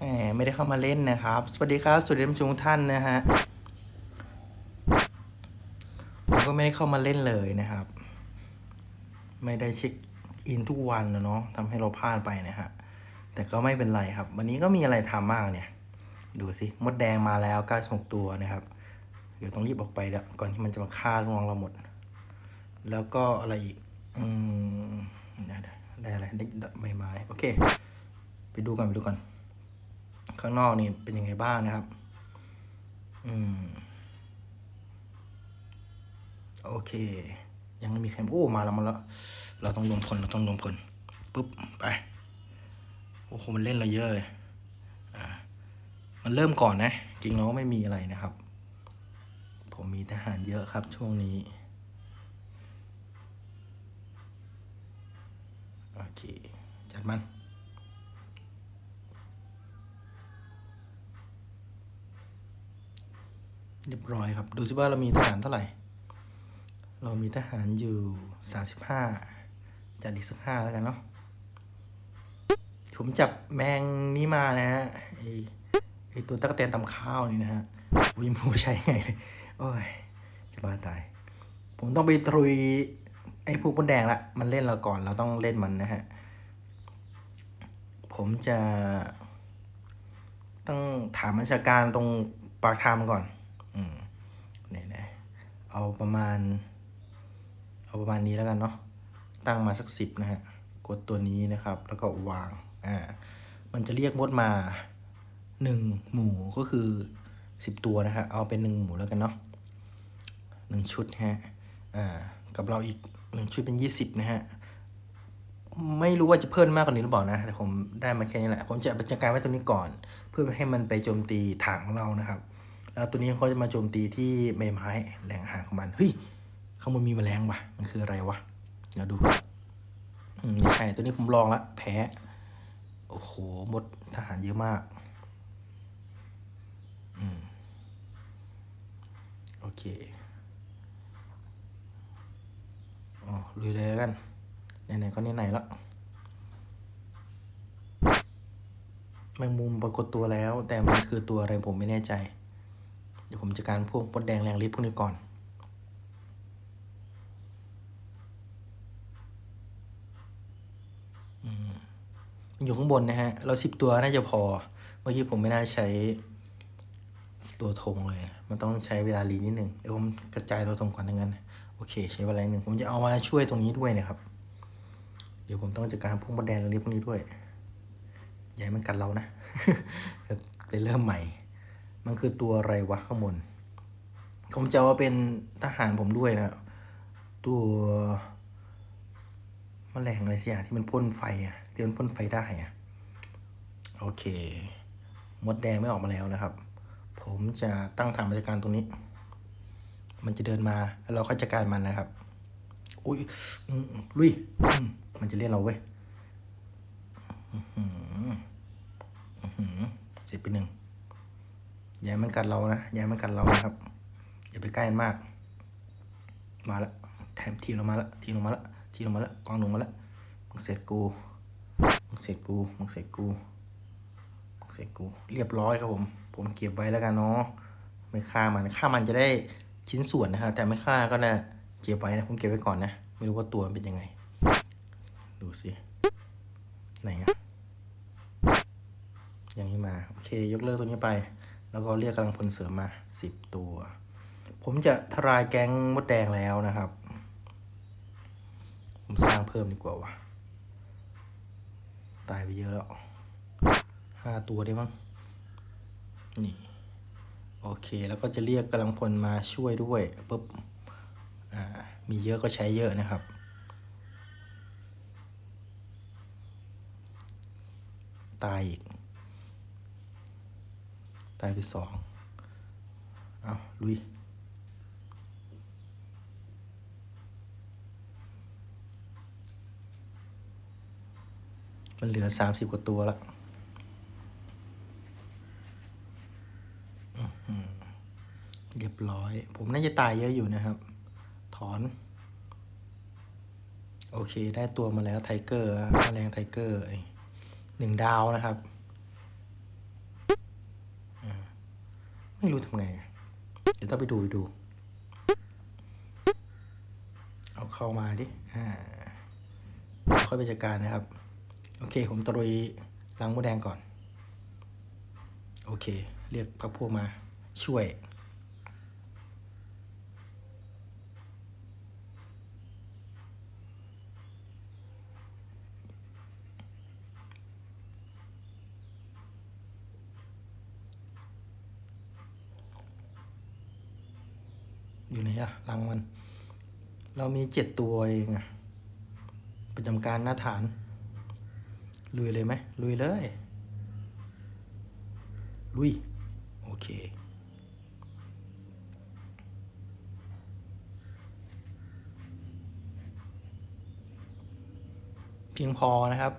แหมไม่ได้เข้ามาเล่นนะครับ สวัสดีครับสวัสดีท่านผู้ชมทุกท่านนะฮะผมก็ไม่ได้เข้ามาเล่นเลยนะครับ ไม่ได้เช็คอินทุกวันนะเนาะทำให้เราพลาดไปนะฮะแต่ก็ไม่เป็นไรครับ วันนี้ก็มีอะไรทำมากเนี่ย ดูสิมดแดงมาแล้ว96ตัวนะครับ เดี๋ยวต้องรีบออกไปแล้วก่อนที่มันจะมาฆ่าลูกน้องเราหมด แล้วก็อะไรอีก อืมได้ได้อะไรได้ใบไม้โอเค ไปดูกันไปดูกัน ข้างนอกนี่เป็นยังไงบ้างนะครับ อืม โอเค ยังไม่มีใครโอ้มาแล้วมาแล้ว เราต้องรวมพลเราต้องรวมพลปุ๊บไป โอ้โหมันเล่นเราเยอะเลยอ่า มันเริ่มก่อนนะ จริงแล้วไม่มีอะไรนะครับ ผมมีทหารเยอะครับช่วงนี้ โอเค จัดมัน เรียบร้อยครับ ดูสิว่าเรามีทหารเท่าไหร่ เรามีทหารอยู่สามสิบห้าจัดอีกสักห้าแล้วกันเนาะผมจับแมงนี้มานะฮะไอไอตัวตะกแตนตำข้าวนี่นะฮะวิมูใช้ไงเลยโอ้ยจะบ้าตาย ผมต้องไปตรุยไอ้พวกมดแดงละ มันเล่นเราก่อนเราต้องเล่นมันนะฮะ ผมจะ ต้องถามบัญชาการตรงปากทามก่อน อืมเนี่ยนะเอาประมาณ เอาประมาณนี้แล้วกันเนาะตั้งมาสักสิบนะฮะ กดตัวนี้นะครับ แล้วก็วาง อ่า มันจะเรียกมดมาหนึ่งหมู่ก็คือสิบตัวนะฮะ เอาเป็นหนึ่งหมู่แล้วกันเนาะหนึ่งชุดฮะ อ่า กับเราอีกหนึ่งชุดเป็นยี่สิบนะฮะ ไม่รู้ว่าจะเพิ่มมากกว่านี้หรือเปล่านะ แต่ผมได้มาแค่นี้แหละ ผมจะบัญชาการไว้ตรงนี้ก่อน เพื่อให้มันไปโจมตีฐานของเรานะครับ แล้วตัวนี้เขาจะมาโจมตีที่ใบไม้แหล่งอาหารของมันเฮ้ยข้างบนมีแมลงวะมันคืออะไรวะเดี๋ยวดูอืมไม่ใช่ตัวนี้ผมลองละแพ้โอ้โหมดทหารเยอะมากอืมโอเคอ๋อลุยเลยกันไหนๆก็ไหนๆแล้วแมงมุมปรากฏตัวแล้ว แต่มันคือตัวอะไรผมไม่แน่ใจ ดี๋ยวผมจัดการพวกมดแดงแรงฤทธิ์พวกนี้ก่อนอืมอยู่ข้างบนนะฮะ เราสิบตัวน่าจะพอ เมื่อกี้ผมไม่น่าใช้ตัวธงเลย มันต้องใช้เวลารีนิดหนึ่งเดี๋ยวผมกระจายตัวธงก่อนทั้งนั้น โอเค ใช้เวลาหนึ่งผมจะเอามาช่วยตรงนี้ด้วยนะครับ เดี๋ยวผมต้องจัดการพวกมดแดงเรียพวกนี้ด้วยอย่าให้มันกัดเรานะไปเริ่มใหม่ มันคือตัวอะไรวะข้างบน ผมจะเอาเป็นทหารผมด้วยนะ ตัวมแมลงอะไรสักอย่างที่มันพ่นไฟอะที่มันพ่นไฟได้อะโอเค มดแดงไม่ออกมาแล้วนะครับ ผมจะตั้งฐานบริการตรงนี้ มันจะเดินมาแล้วเราค่อยจัดการมันนะครับอุ้ยลุยมันจะเรียกเราเว้ยอือหืออือหือเจ็บไปหนึ่ง อย่าให้มันกัดเรานะอย่าให้มันกัดเรานะครับอย่าไปใกล้มันมาก มาละแถมทีมลงมาละทีมลงมาละทีมลงมาละกองลงมาละมึงเสร็จกูมึงเสร็จกูมึงเสร็จกูมึงเสร็จกู เรียบร้อยครับผม ผมเก็บไว้แล้วกันเนาะไม่ฆ่ามันฆ่ามันจะได้ชิ้นส่วนนะฮะแต่ไม่ฆ่าก็นะเก็บไว้นะผมเก็บไว้ก่อนนะไม่รู้ว่าตัวมันเป็นยังไง ดูสิไหนอะอย่างนี้มา โอเค ยกเลิกตัวนี้ไป แล้วก็เรียกกำลังพลเสริมมาสิบตัว ผมจะทลายแก๊งมดแดงแล้วนะครับ ผมสร้างเพิ่มดีกว่าวะตายไปเยอะแล้วห้าตัวได้มั้งนี่ โอเคแล้วก็จะเรียกกำลังพลมาช่วยด้วยปุ๊บอ่ามีเยอะก็ใช้เยอะนะครับตายอีก ตายไปสองเอาลุยมันเหลือสามสิบกว่าตัวแล้วเรียบร้อย ผมน่าจะตายเยอะอยู่นะครับ ถอน โอเค ได้ตัวมาแล้วไทเกอร์แมลงไทเกอร์หนึ่งดาวนะครับ ไม่รู้ทำไง เดี๋ยวต้องไปดูดู เอาเข้ามาดิ อ่าค่อยไปจัดการนะครับ โอเค ผมตรุยล้างมดแดงก่อน โอเค เรียกพักพวกมาช่วย อยู่ไหนอะรังมัน เรามีเจ็ดตัวเองอะประจำการหน้าฐาน ลุยเลยไหมลุยเลย ลุย โอเคเพียงพอนะครับ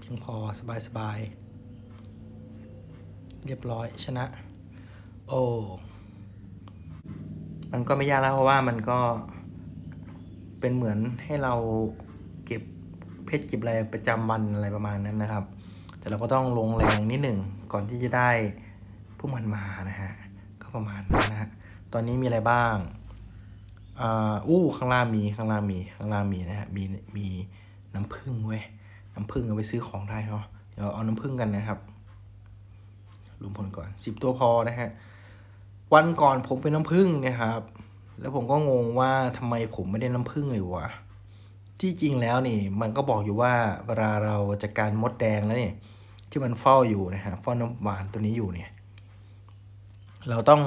เพียงพอสบายสบาย เรียบร้อยชนะ โอ้ มันก็ไม่ยากแล้วเพราะว่ามันก็เป็นเหมือนให้เราเก็บเพชรเก็บอะไรประจำวันอะไรประมาณนั้นนะครับ แต่เราก็ต้องลงแรงนิดหนึ่งก่อนที่จะได้พวกมันมานะฮะก็ประมาณนั้นนะฮะตอนนี้มีอะไรบ้างอ่าอู้ข้างล่างมีข้างล่างมีข้างล่างมีนะฮะมีมีน้ำผึ้งเว้ยน้ำผึ้งเอาไปซื้อของได้เนาะเดี๋ยวเอาน้ำผึ้งกันนะครับรวมผลก่อนสิบตัวพอนะฮะ วันก่อนผมเป็นน้ำผึ้งเนะครับ แล้วผมก็งงว่าทำไมผมไม่ได้น้ำผึ้งเลยวะที่จริงแล้วนี่ มันก็บอกอยู่ว่าเวลาเราจัดการมดแดงแล้วเนี่ยที่มันเฝ้าอยู่นะฮะเฝ้าน้ำหวานตัวนี้อยู่เนี่ย เราต้อง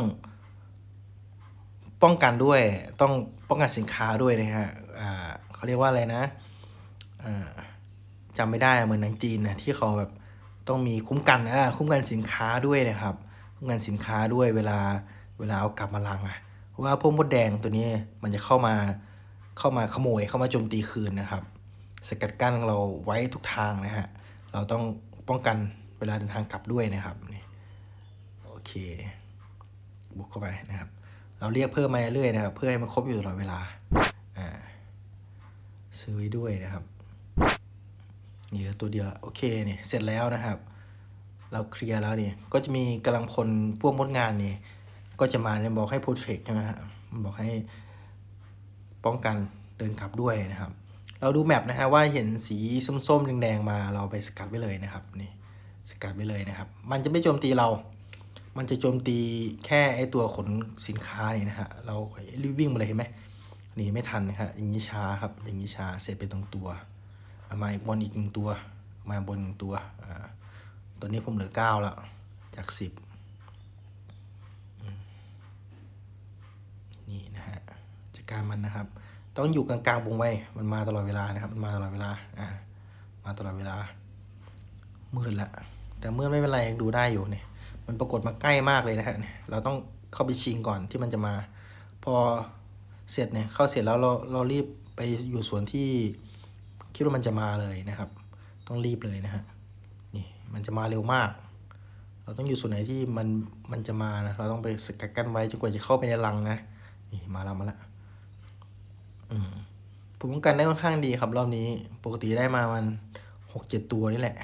ป้องกันด้วยต้องป้องกันสินค้าด้วยนะฮะอ่าเขาเรียกว่าอะไรนะอ่าจำไม่ได้เหมือนหนังจีนนะที่เขาแบบต้องมีคุ้มกันอ่าคุ้มกันสินค้าด้วยนะครับ คุ้มกันสินค้าด้วยเวลาเวลาเอากลับมาลังอะว่าพวกมดแดงตัวนี้มันจะเข้ามาเข้ามาขโมยเข้ามาโจมตีคืนนะครับ สกัดกั้นเราไว้ทุกทางนะฮะเราต้องป้องกันเวลาเดินทางกลับด้วยนะครับนี่โอเคบุกเข้าไปนะครับ เราเรียกเพิ่มมาเรื่อยนะครับ เพื่อให้มันครบอยู่ตลอดเวลาอ่าซื้อไว้ด้วยนะครับนี่เหลือตัวเดียวโอเคเนี่ยเสร็จแล้วนะครับ เราเคลียร์แล้วนี่ก็จะมีกำลังพลพวกมดงานนี่ก็จะมาเนี่ยบอกให้โปรเทคใช่ไหมฮะมันบอกให้ป้องกันเดินขับด้วยนะครับ เราดูแมปนะฮะว่าเห็นสีส้มๆแดงๆมาเราไปสกัดไว้เลยนะครับนี่สกัดไว้เลยนะครับ มันจะไม่โจมตีเรา มันจะโจมตีแค่ไอตัวขนสินค้านี่นะฮะเรารีบวิ่งมาเลยเห็นไหมหนีไม่ทันนะฮะอย่างนี้ช้าครับอย่างนี้ช้าเสร็จไปตรงตัวมาอีกบนอีกหนึ่งตัว มาบนหนึ่งตัวอ่า ตอนนี้ผมเหลือเก้าแล้วจากสิบนี่นะฮะจัดการมันนะครับ ต้องอยู่กลางๆวงไว้ มันมาตลอดเวลานะครับ มันมาตลอดเวลา อ่า มาตลอดเวลา มืดละ แต่มืดไม่เป็นไรยังดูได้อยู่เนี่ย มันปรากฏมาใกล้มากเลยนะฮะเนี่ยเราต้องเข้าไปชิงก่อนที่มันจะมา พอเสร็จเนี่ย เข้าเสร็จแล้วเราเรารีบไปอยู่สวนที่คิดว่ามันจะมาเลยนะครับ ต้องรีบเลยนะฮะ มันจะมาเร็วมาก เราต้องอยู่ส่วนไหนที่มันมันจะมานะเราต้องไปสกัดกั้นไว้จนกว่าจะเข้าไปในรังนะนี่มาแล้วมาแล้วอืมผมป้องกันได้ค่อนข้างดีครับรอบนี้ ปกติได้มามันหกเจ็ดตัวนี่แหละ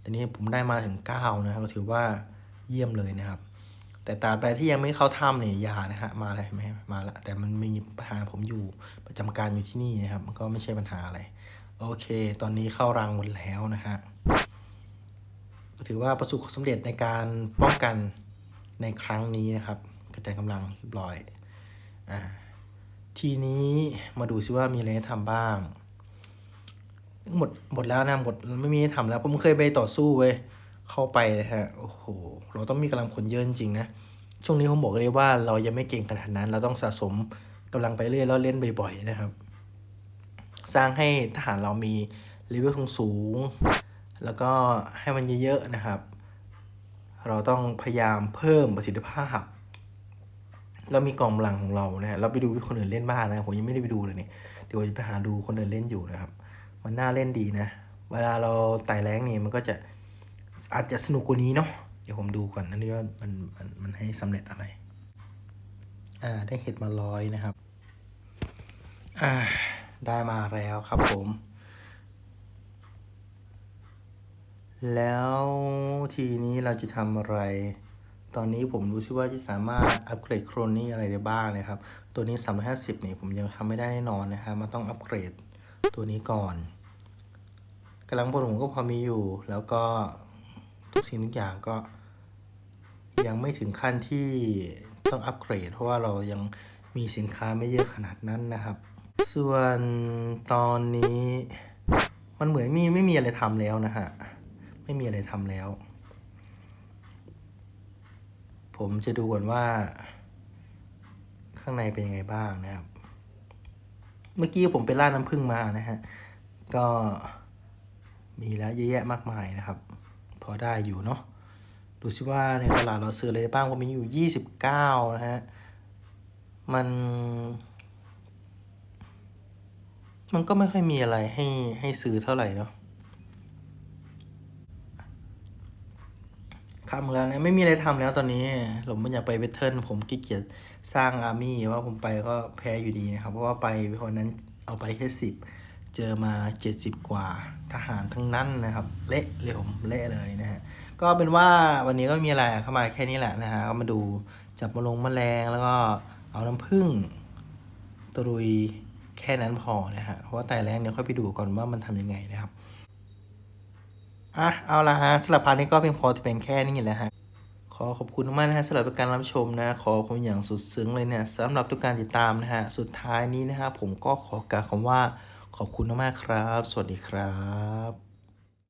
แต่นี้ผมได้มาถึงเก้านะครับถือว่าเยี่ยมเลยนะครับ แต่ตราบใดที่ยังไม่เข้าถ้ำเนี่ยยานะฮะมาเลยไหมมาละแต่มันมีปัญหาผมอยู่ประจำการอยู่ที่นี่นะครับ มันก็ไม่ใช่ปัญหาอะไร โอเค ตอนนี้เข้ารังหมดแล้วนะฮะ ถือว่าประสบความสำเร็จในการป้องกันในครั้งนี้นะครับ กระจายกำลังเรียบร้อยอ่าทีนี้มาดูซิว่ามีอะไรให้ทำบ้าง หมดหมดแล้วนะหมดไม่มีให้ทำแล้วผมเคยไปต่อสู้เว้ยเข้าไปนะฮะโอ้โหเราต้องมีกำลังผลเยอะจริงนะช่วงนี้ผมบอกเลยว่าเรายังไม่เก่งขนาดนั้น เราต้องสะสมกำลังไปเรื่อยแล้วเล่นบ่อยๆนะครับ สร้างให้ทหารเรามีเลเวลสูง แล้วก็ให้มันเยอะๆนะครับ เราต้องพยายามเพิ่มประสิทธิภาพเรามีกองกำลังของเรานะฮะเราไปดูคนอื่นเล่นบ้างนะผมยังไม่ได้ไปดูเลยเนี่ยเดี๋ยวจะไปหาดูคนอื่นเล่นอยู่นะครับ มันน่าเล่นดีนะ เวลาเราไต่แรงนี่มันก็จะอาจจะสนุกกว่านี้เนาะเดี๋ยวผมดูก่อนนะนี่ว่ามันมันมันให้สำเร็จอะไร อ่าได้เห็ดมาร้อยนะครับ อ่าได้มาแล้วครับผม แล้วทีนี้เราจะทำอะไร ตอนนี้ผมรู้สึกว่าจะสามารถอัปเกรดโครนี่อะไรได้บ้างนะครับ ตัวนี้ 350นี่ผมยังทำไม่ได้แน่นอนนะครับมันต้องอัปเกรดตัวนี้ก่อนกำลังพลผมก็พอมีอยู่ แล้วก็ทุกสิ่งทุกอย่างก็ ยังไม่ถึงขั้นที่ต้องอัปเกรด เพราะว่าเรายังมีสินค้าไม่เยอะขนาดนั้นนะครับ ส่วนตอนนี้มันเหมือนมีไม่มีอะไรทำแล้วนะฮะ ไม่มีอะไรทำแล้ว ผมจะดูก่อนว่า ข้างในเป็นยังไงบ้างนะครับ เมื่อกี้ผมไปล่าน้ำผึ้งมานะฮะ ก็มีแล้วเยอะแยะมากมายนะครับ พอได้อยู่เนาะดูสิว่าในตลาดเราซื้ออะไรบ้างก็มีอยู่ 29 นะฮะ มัน มันก็ไม่ค่อยมีอะไรให้ให้ซื้อเท่าไหร่เนาะ ครับแล้วนะไม่มีอะไรทำแล้วตอนนี้ ผมไม่อยากไปเวทเทิลผมขี้เกียจสร้างอาร์มี่ว่าผมไปก็แพ้อยู่ดีนะครับ เพราะว่าไปวันนั้นเอาไปแค่สิบเจอมาเจ็ดสิบกว่าทหารทั้งนั้นนะครับ เละเลยผมเละเลยนะฮะก็เป็นว่าวันนี้ก็มีอะไรเข้ามาแค่นี้แหละนะฮะก็มาดูจับมาลงมแมลงแล้วก็เอาน้ำผึ้งตรุยแค่นั้นพอนะฮะเพราะว่าแต่แรกเดี๋ยวค่อยไปดูก่อนว่ามันทำยังไงนะครับ อะเอาละฮะสำหรับพาร์ทนี้ก็เพียงพอจะเป็นแค่นี้แหละฮะขอขอบคุณมากนะฮะสำหรับการรับชมนะ ขอขอบคุณอย่างสุดซึ้งเลยเนี่ยสำหรับทุกการติดตามนะฮะสุดท้ายนี้นะฮะผมก็ขอกล่าวคำว่าขอบคุณมากครับ สวัสดีครับ